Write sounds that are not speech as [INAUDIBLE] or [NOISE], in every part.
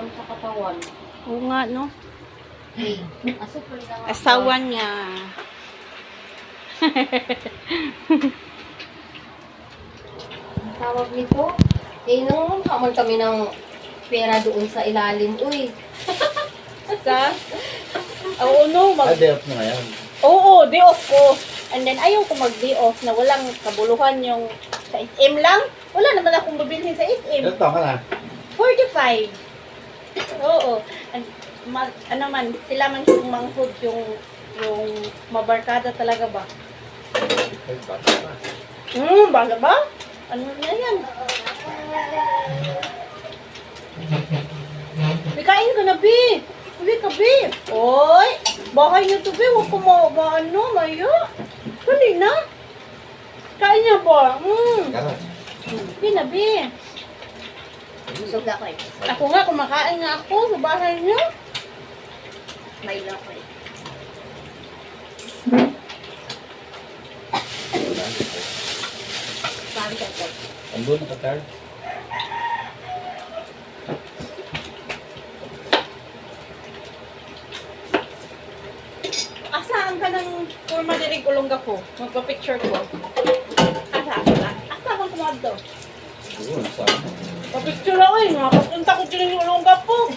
Ang sa katawan. Oo nga, no? Asawa niya. Ang tawag nito. Eh, nung kaman kami ng pera doon sa ilalim. Uy, [LAUGHS] Sa? Oo, no. Ah, Mag- day off na ngayon. Oo, day off ko. And then, ayaw ko mag-day off na walang kabuluhan yung sa SM lang. Wala naman akong mabilhin sa SM. Ilan taon ka na? 45. [LAUGHS] Oo. And, ma, ano man, sila man yung manghod yung yung mabarkada talaga ba? Hmm, bala ba? Ano na yan? May kain ka na, Bi. Uwi ka, Bi. Oy, bahay niyo to, Bi. Huwag ko ma, ma ano, maya. Dali na. Kain niya ba? Hmm. Bi na, Bi. Busog na ko eh. Ako nga, kumakain nga ako sa bahay niyo. May lang ko eh. Sabi ka ko. Andun na ka, Carl. Asaan ka ng forma dirig ulongga ko? Magpa-picture ko. Asa? Asa? Asa bang kumadto? Doon, sa Pa-picture ako eh. Makapunta ko din yung ulongga po. [LAUGHS]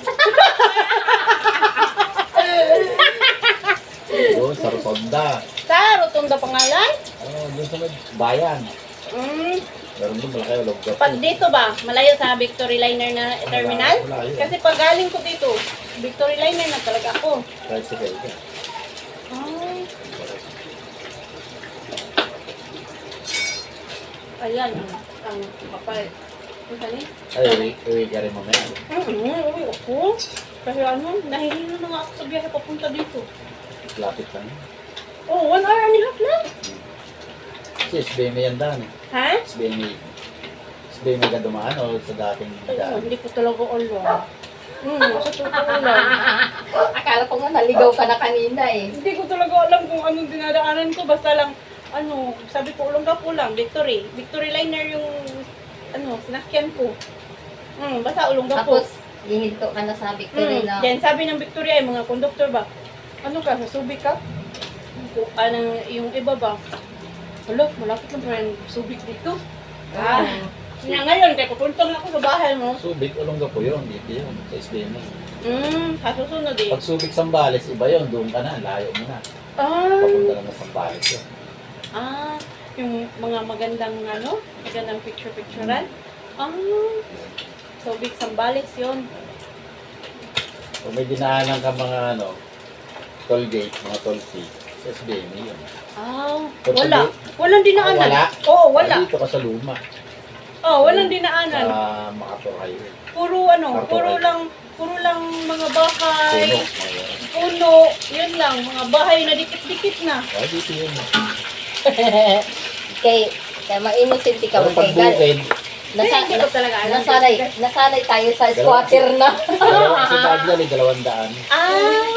Doon, sa Rotonda. Sa Rotunda pangalan? Oh, doon sa may bayan. Mm, Meron doon, malaki ulog ka. pag dito ba? Malayo sa Victory Liner na terminal? Yun. Kasi pag galing ko dito, Victory Liner na talaga ako. Tricycle ka. Ay, ayan ang, ang kapal. Ay, uwi, uwi ka rin mamaya. Mm, uwi ako. Kasi ano, nahihilo na nga ako sa biyahe papunta dito. Lapit lang. Oh, one hour and a half lang. Si SBM yan daan. Ha? SBM SBM ka dumaan o sa dating Ay, daan? hindi ko talaga alam. Hmm, sa totoo lang. Akala ko nga naligaw ka na kanina eh. Hindi ko talaga alam kung anong dinadaanan ko. Basta lang, ano, sabi ko, ulongga po lang, Victory. Victory Liner yung, ano, sinakyan ko. Hmm, basta ulongga po. Tapos, hihinto ka na sa Victory Hmm, na. then sabi ng Victoria, ay mga conductor ba, ano ka, sasubik ka? Kung Anong, yung iba ba, Alo, malapit lang pa yung subik dito. Ah, nga ngayon, kaya pupunta na ako sa bahay mo. Subic, ulong ka po yun. Dito yun, sa SBM. Hmm, kasusunod eh. Pag Subic Sambales, iba yun. Doon ka na, layo mo na. Ah, Papunta na ng Sambales yun. ah, yung mga magandang ano, magandang picture-picturean. Ah, so big sambales yun. Kung may dinaanan ka mga ano, toll gate, mga toll fee, sa SBM yun. Ah, Pag wala. sabi- Walang dinaanan. Wala? Oo, wala. Dito ka sa Luma. Oh, walang Sa dinaanan. Makator Highway. Puro ano, Marco puro Highway. lang, puro lang mga bahay, Puno. Mga- puno, yun lang, mga bahay na dikit-dikit na. Ah, dito yun. [LAUGHS] Kay, kaya mainusin ka Pero Kay, gal- bukid, nasa, Hindi ko talaga alam. nasanay, nasanay tayo sa squatter na. dalawa, kasi Baglan eh, dalawang daan. Ah,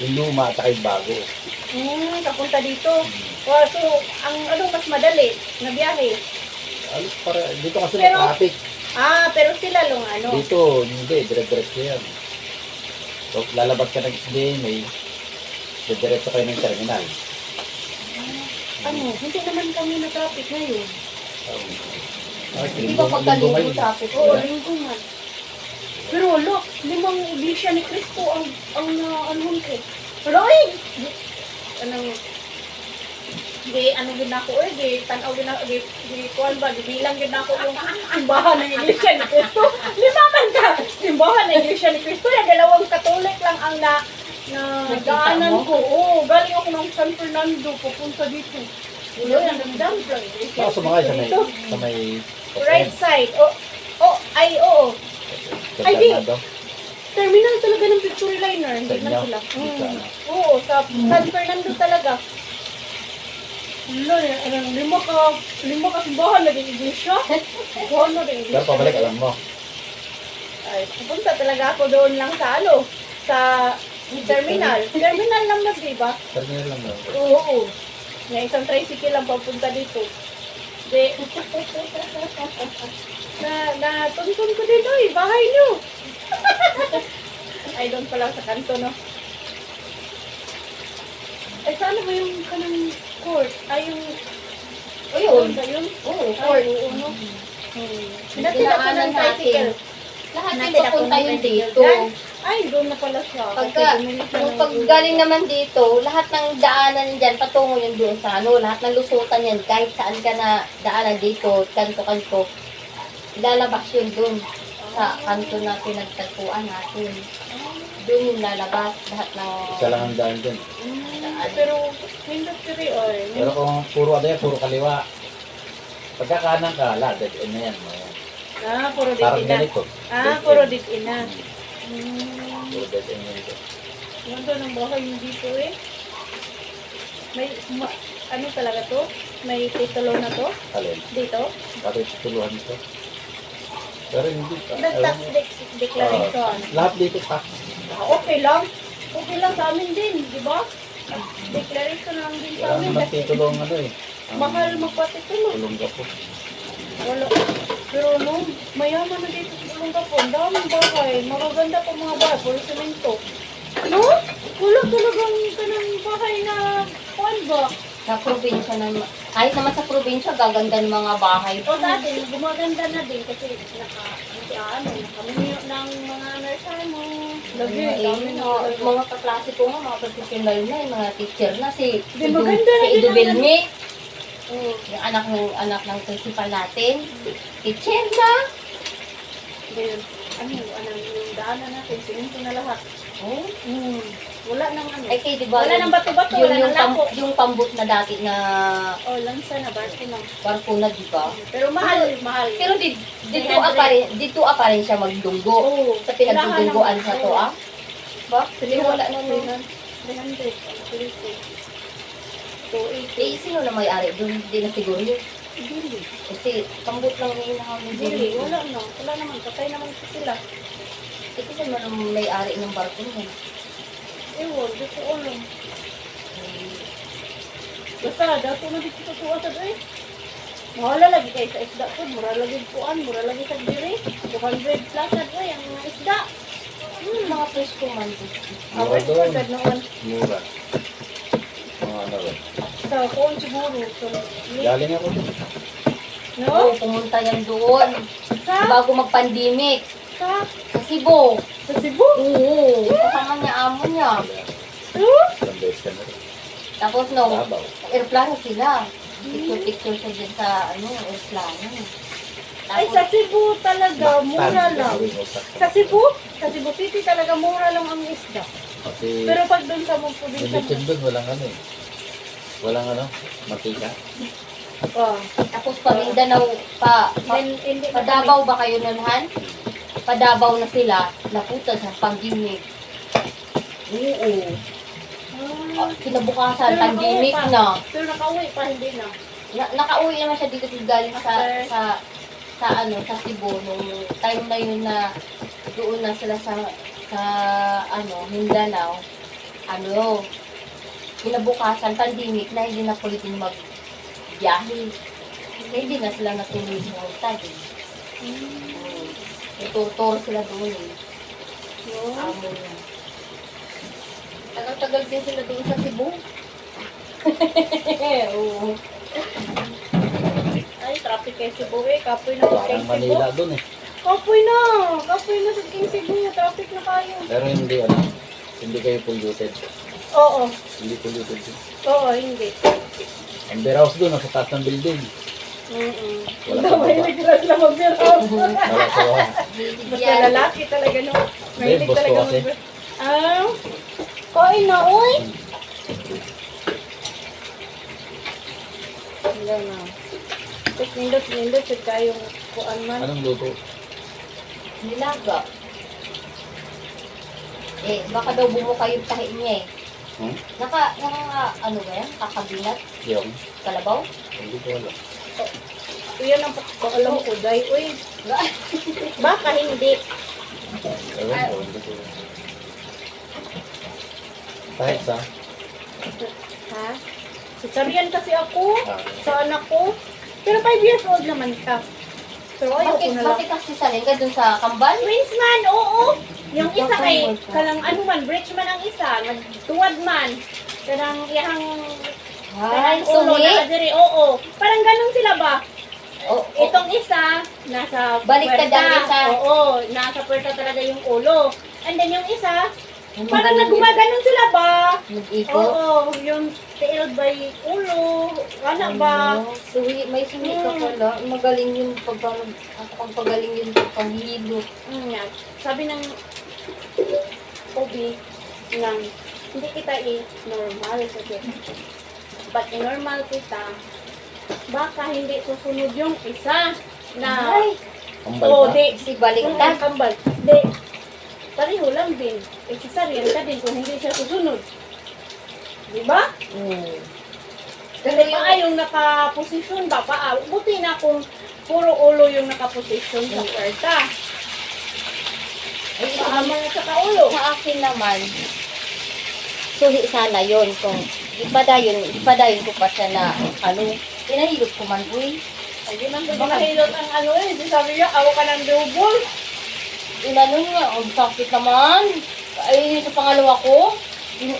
Yung luma at saka yung bago. hmm, kapunta dito. Wow, so, ang ano mas madali na biyahe. Alos para, dito kasi may Pero- traffic. Ah, pero sila long ano. Dito, hindi, dire-diretso yan. So, lalabas ka ng SBMA, diretso kayo ng terminal. Ano, hindi naman kami na traffic ngayon. Ay, Di ba pagkalinggo traffic? Oo, linggo man. Pero look, limang iglesia ni Cristo ang ang na ano ko. Pero ay, anong di ano gid nako eh di tanaw gid nako di di kuan ba di bilang gid nako yung simbahan ng iglesia ni Cristo. [LAUGHS] Lima man ka simbahan ng iglesia ni Cristo ya dalawang katolik lang ang na na daanan ko. Oo, galing ako ng San Fernando papunta dito. Ulo, ang damdam. Saka sumakay sa may, sa may, Right side. Oh, oh, ay, oo. Sa Ay, di. Fernando. Terminal talaga ng picture liner. Hindi na inyo? sila. Sa- Mm. Oo, sa San Fernando talaga. Eh, anong lima ka, lima ka simbahan naging iglesia. Buwan na rin Pero pabalik, alam mo. Ay, pupunta talaga ako doon lang sa ano, sa terminal. Terminal lang na, di ba? Terminal lang daw. Oo, oo. Na isang tricycle lang papunta dito. De, [LAUGHS] na, na, tuntun ko din, oy, bahay nyo. pa lang sa kanto, no? Ay, saan ba yung kanang court? Ay, yung... O yun. yun? Oo, Ay, court. oo, no? Hmm. Dinaanan Hinatid ako ng tricycle. Lahat yung papunta tricycle. dito. Yan. Ay, doon na pala siya. Pagka, Kasi bumili siya yung ng- pag galing naman dito, lahat ng daanan dyan, patungo yun doon sa ano, lahat ng lusutan yan, kahit saan ka na daanan dito, kanto-kanto, lalabas yun doon sa kanto na pinagtagpuan natin. Doon yung lalabas, lahat ng... Isa lang ang daan dyan. Hmm, pero, hindi kiri, oy. Pero kung puro ano yan, puro kaliwa. Pagka kanan ka, la, dead end na yan. Ah, puro dit Parang ina. ganito. Ah, Dead puro end. Dito. Ganda ng bahay yung dito eh. May, ma, ano talaga to? May titulo na to? Alin. Dito? Bakit tuluhan ito? Pero hindi pa. The Ewan tax mo. de- declaration. Lahat dito tax. Ah, okay lang. Okay lang sa amin din, di ba? Declaration lang din sa Wala amin. naman Kasi titulong ano eh. Ang mahal magpatitulo. Tulong ka po. Wala. Pero no, mayaman na dito sa. Ang daming bahay. Magaganda pa mga bahay. Puro semento. No? Wala talagang kanang bahay na kuan ba? Sa probinsya naman, kahit naman sa probinsya, gaganda ng mga bahay. O sa atin, gumaganda na din kasi naka, ano, nakamunyo ng mga nursery mo. Lagi, Mga, dami na. mga, kaklase ko nga, mga professional na, mga teacher na, si, si, na si din Edu ang- Belme, yung anak ng anak ng principal natin, teacher na. Then, ano, ano, yung daanan natin, semento na lahat. Oh. Hmm. Wala nang ano. Ay, kay, di ba, Wala nang bato-bato, yung, wala yung, nang pam, yung pambut na dati na Oh, lansa na, barko na. barko na, di ba? Pero mahal, mahal. Pero di, dito apa rin, dito apa rin siya magdunggo. Oo. Sa pinagdudunggoan sa to, ah. Ba? Pero wala na no. 300. 300. 280. Eh, sino na may-ari? Doon, di na siguro yun. Dili. Kasi, pambut lang na ng Dili. Wala na. Wala naman. Patay naman po sila. Eh, kasi man ang may-ari ng barko niya. Ewan, di ko alam. Basta, dato na dito sa tuwa sa doy. Mahala lagi kayo sa isda po. Mura lagi kuan. Mura lagi sa diri. 200 plus sa doy ang mga isda. Hmm, mga presko man. Mura ko doon. Mura. Mga ano ba? Sa kuon siguro. So, Galing ako. no? Oo, pumunta yan doon. Sa? Bago mag-pandemic. Sa? Sa Cebu. Sa Cebu? Oo. Kasama niya, amo niya. Huh? Ilang beses ka na rin. Tapos no, Labaw. aeroplano sila. Picture-picture siya dyan sa, ano, aeroplano. Ay, sa Cebu talaga, mura lang. Sa Cebu? Sa Cebu City talaga mura lang ang isda. Kasi Pero pag doon sa yung probinsya lechon doon, walang ano eh. Walang ano, matika. Oh. Tapos pa Mindanao, pa, pa, Then, hindi pa Davao ba kayo nun, Han? Pa Davao na sila, naputa sa pandemic. Oo. Ah, Kinabukasan, Pero pandemic nakauwi pa. na. pero nakauwi pa, hindi na. na. Nakauwi naman siya dito galing sa, sa, sa ano, sa Cebu, nung time na yun na doon na sila sa, sa, ano, Mindanao. Ano, kinabukasan, pandemic na hindi na pwedeng mag-biyahe. Kaya hindi na sila natuloy sa hotel. Eh. Hmm. Ituturo sila doon eh. No? Amo niya. Tagal-tagal din sila doon sa Cebu. [LAUGHS] Oo. Ay, traffic kay Cebu eh. Kapoy na sa Parang King Cebu. Manila doon eh. Kapoy na! Kapoy na sa King Cebu. Traffic na kayo. Pero hindi ano, hindi kayo polluted. Oo. Hindi polluted. Oo, hindi. Ang beer house doon, nasa taas ng building. Mm-mm. Wala pa may [LAUGHS] ba? nagras lang mag-house. Wala sa baba. Basta lalaki talaga, no? Mahilig boss ko kasi. Ah? Kain na, uy! Wala na. Tapos nindot, nindot, sa kayong kuan man. Anong luto? Nilaga. Eh, baka daw bumuka yung tahi niya eh. Hmm? Naka, naka, ano ba yan? Kakabilat? Yung? Kalabaw? Hindi ko alam. Iyan ang pakaalam ko, day, uy. [LAUGHS] Baka hindi. Ewan ko, hindi ko alam. Kahit sa? Ha? Cesarean kasi ako Ah, sa anak ko. Pero 5 years old naman ka. Pero ayaw ko Bakit, na lang. bakit kasi sa lingga dun sa kambal? Twins man, oo. Yung isa kay, kanang ano man, bridge man ang isa, nagtuwad man. Kanang iyang, Ay, kanang ulo na diri, oo. Parang ganun sila ba? Oh, oh. Itong isa, nasa Baliktad puwerta. ang isa. Oo, nasa puwerta talaga yung ulo. And then yung isa, parang nagumaganon sila ba? Nag-ikot. Oo, yung tail by ulo. Wala ba? Ano? Suhi, may suhi ka Hmm. pala. Magaling yun pag ako pang pagaling yun pag panghilo. Mm, yan. Sabi ng OB ng hindi kita i-normal. Sabi, but i-normal kita, baka hindi susunod yung isa na Ay, Kambal Oo, ba? di, si Yung baliktad. kambal. Di, pareho lang din. Eh, cesarean ka din kung hindi siya susunod. Di ba? Hmm. Pero yung ay yung nakaposisyon ba? Paa. Buti na kung puro ulo yung nakaposisyon sa puerta. Ay, Paa man at saka ulo. Sa akin naman, suhi sana yun. Kung ipadayon, ipadayon ko pa siya na, ano, pinahilot ko man, uy. Ay, yun ang pinahilot ang ano eh. Di sabi niya, awa ka ng double. Inano niya, ang sakit naman. Ay, sa pangalawa ko, in-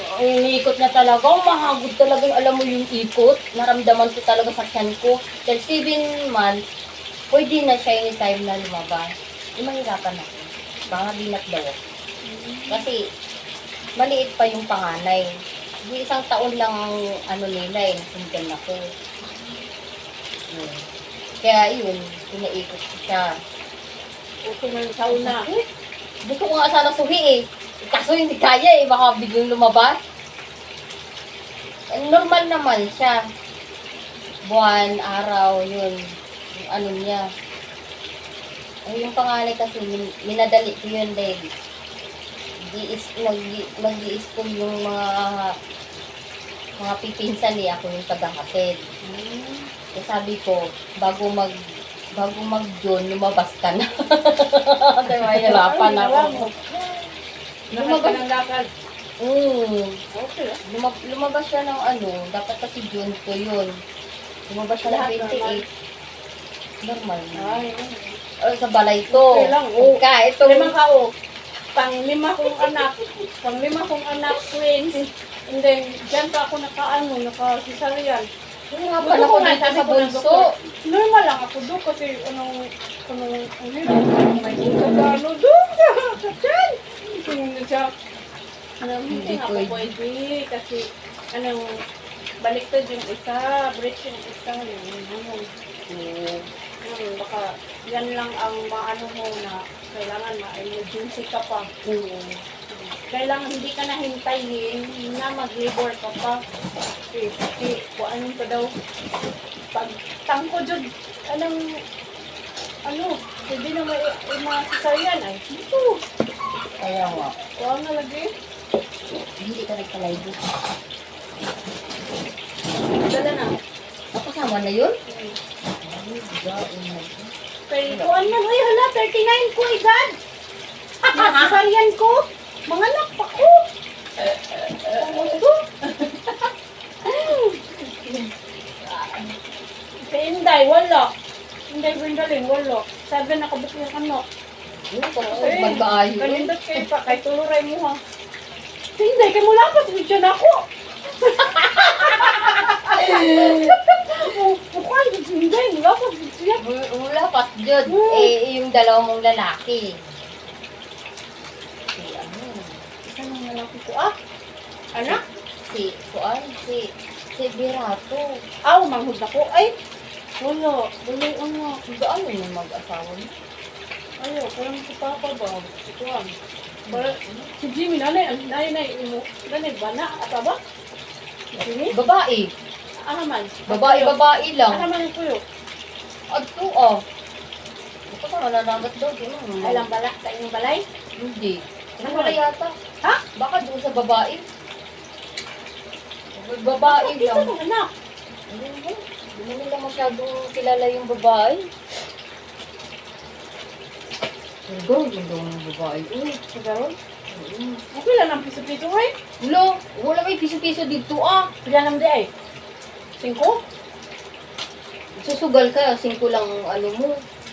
na talaga. Mahagod talaga yung, alam mo yung ikot. Naramdaman ko talaga sa tiyan ko. Dahil 7 months, pwede na siya anytime na lumabas. Yung mahirapan ako. Baka binat daw. Kasi, maliit pa yung panganay. Di isang taon lang ang ano nila eh, nasundan ako. Yun. Kaya yun, pinaikot ko siya. Uso na yung sauna. Gusto ko nga sana suhi eh. Kaso hindi kaya eh. Baka biglang lumabas. Eh, Normal naman siya. Buwan, araw, yun. Yung ano niya. Ay, yung panganay kasi, min- minadali ko yun dahil di-is, nag, nag-i-school yung mga mga pipinsan niya ako yung tagahatid. Eh sabi ko, bago mag bago mag June, lumabas ka na. [LAUGHS] Kaya mahirapan ako. Lumabas ng lakad. Mm. Okay. Lumab- lumabas siya ng ano, dapat kasi June ko yun. Lumabas siya ng Lahat normal. 28. Normal na. Ay, Oh, sa balay to. Okay lang, oh. Ka, ito. Limang kao. Pang lima kong anak. Pang lima kong anak, twins. And then, dyan pa ako nakaano, naka-cesarean. Yung nga pala ko sa bulso. Normal lang ako doon kasi anong, anong, ano yun, may ano doon sa katyan. Tingin siya, ano, hindi Hindi nga ako pwede. kasi, anong, baliktad yung isa, bridge yung isa, yun, ano, Mm. hmm, baka, yan lang ang maano mo na kailangan ma-emergency ka pa. Mm. Kailangan hindi ka na hintayin na mag-labor ka pa. Eh, eh, kuan pa daw. Pag tangko jud anong ano, pwede na may cesarean ay dito. Kaya nga. Kuan na lagi. Hindi ka nagkalay dito. Dala na. Ako kasama na yun? Hmm. Ay, gaon na. Kay kuan man oy hala 39 ko igad. Mga cesarean ko. Mga anak pa ko. To? Kay Inday, wala. Inday Gwendolyn, wala. Sabi na kabuk yung anak. Yung tapos Eh, magkaayo. Kanindot kayo pa, kay tuluray mo ha. Si Inday, kay mula pa, na ako. [LAUGHS] Si Inday, mula pa, video Wala pas. Hmm. Eh, yung dalawa mong lalaki. Si ano? Isa ah. Anak? Si, kuan, si, si Birato. Aw, manghud ako. Ay, wala. Wala, ano. Gaano yung mag-asawa niya? Ayaw, parang si Papa ba? Si Tuan. Parang, si Jimmy, nanay, nanay, nanay, nanay, bana, ata ba? Jimmy? Babae. Ahaman. Babae, babae lang. Ahaman yung puyo. Adto, oh. Ako sa mananagat daw, di mo. Ay lang bala, sa inyong balay? Hindi. Ano Ano? wala yata? Ha? Sa babae. Babae Bakit lang. mo anak? Hindi Hindi nila masyadong kilala yung babae. Pero yung daw ng babae. Uy, Sa garon? Okay lang ang piso-piso, ay. Ulo, wala may piso-piso dito ah. Pila nam di ay? Singko? Susugal ka, singko lang ang ano mo.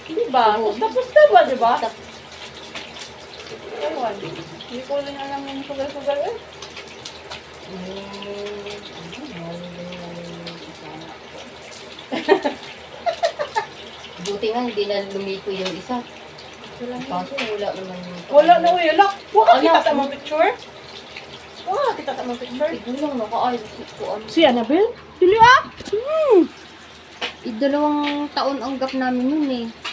Di ba? Na ba, di ba? Ay, Ewan. Hindi ko rin alam yung sugal-sugal eh. [LAUGHS] Buti nga, hindi na lumiko yung isa. Kaso wala naman yung... Wala na uy, alak. Wala kita sa mga picture. Wala kita sa mga picture. Igulang nakaayos ko ano. Si Annabelle? Dili ah. Eh, dalawang taon ang gap namin yun eh.